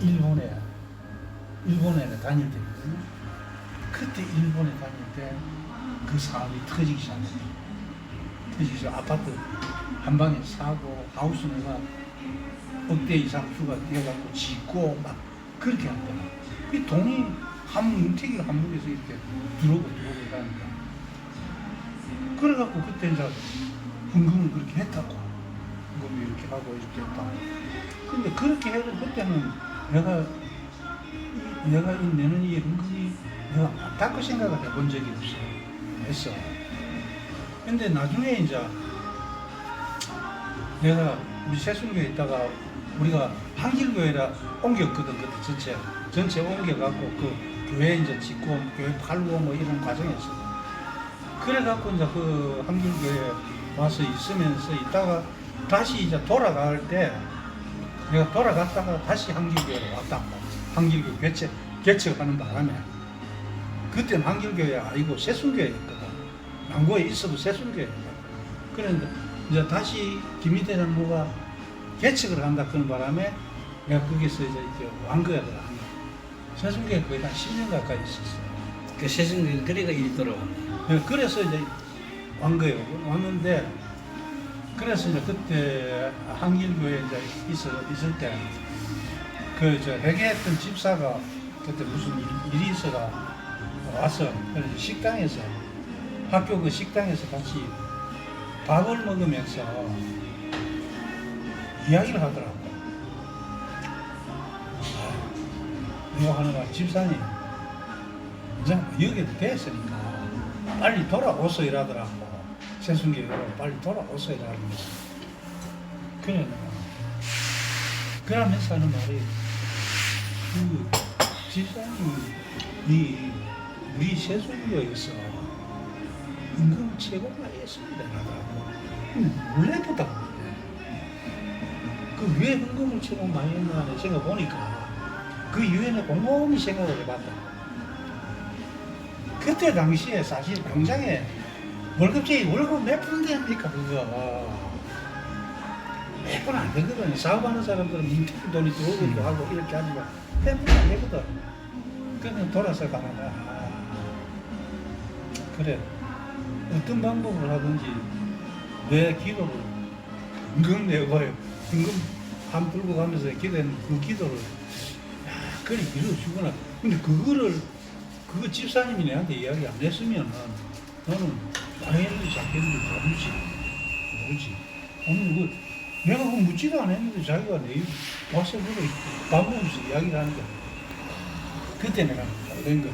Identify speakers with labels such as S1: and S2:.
S1: 일본에 일본에 다닐 때거든요. 그때 일본에 다닐 때 그 사업이 터지기 시작했어요. 시작 아파트 한 방에 사고 하우스 내가 억대 이상 수가 뛰어갖고 짓고 막 그렇게 한다. 그 돈이 한 문택이 한국에서 이렇게 들어오고 들어오고 이러니까 그래갖고 그때 이제 헌금을 그렇게 했다고 헌금을 이렇게 하고 이렇게 했다고 근데 그렇게 해도 그때는 내가 이- 내가 이 내는 이 헌금이 내가 맞다고 생각을 해본 적이 없어. 했어 근데 나중에 이제 내가 우리 세순교에 있다가 우리가 한길교회라 옮겼거든 그때 전체 전체 옮겨갖고 그 교회 이제 짓고 교회 팔고 뭐 이런 과정에서. 그래갖고 이제 그 한길교회 와서 있으면서 있다가 다시 이제 돌아갈 때 내가 돌아갔다가 다시 한길교회로 왔다 한길교 개척 개척하는 바람에 그때는 한길교회 아니고 세순교회였거든 남고에 있어도 세순교회였거든 그런데 이제 다시 김희대 장로가 개척을 한다 그런 바람에 내가 거기서 이제 이제 왕거야 들어간 거야. 세순교회 거의 한 10년 가까이 있었어.
S2: 그 세승님 그래가 일이 돌아왔네.
S1: 네, 그래서 이제 왕 거예요. 왔는데 이제 그때 한길교에 이제 있어 있을 때 그 저 회계했던 집사가 그때 무슨 일, 일이 있어가 와서 식당에서 학교 그 식당에서 같이 밥을 먹으면서 이야기를 하더라고. 아, 뭐 하는 거야 집사님 이제 뭐 여기도 됐으니까 빨리 돌아오소 이라더라고 세순교회로 빨리 돌아오소 이라면서 그래 내가 그러면서 하는 말이 그 집사님이 우리 세순교회에서 임금 최고가 했습니다. 라더라고 놀래보다 그왜 헌금을 최고 많이 했나 생각 보니까 그 이후에는 곰곰이 생각을 해봤다. 그때 당시에 사실 공장에 월급쟁이 월급 몇푼 됩니까 그거? 몇 푼 안 되거든 사업하는 사람들은 인테리 돈이 들어오기도 하고 이렇게 하니까 몇푼안 되거든. 그냥 돌아서 가는 거야 아, 그래. 어떤 방법을 하든지 내 기도를 은금 내고요. 은금 한 들고 가면서 기도했는 그 기도를 야 그래 이루어주구나. 근데 그거를 그거 집사님이 내한테 이야기 안 했으면 나는 당연히 잡겠는데 모르지. 모르지. 아니 그 내가 그 묻지도 않았는데 자기가 내 와서 그래. 밥 먹으면서 이야기를 하니까 그때 내가 된 거야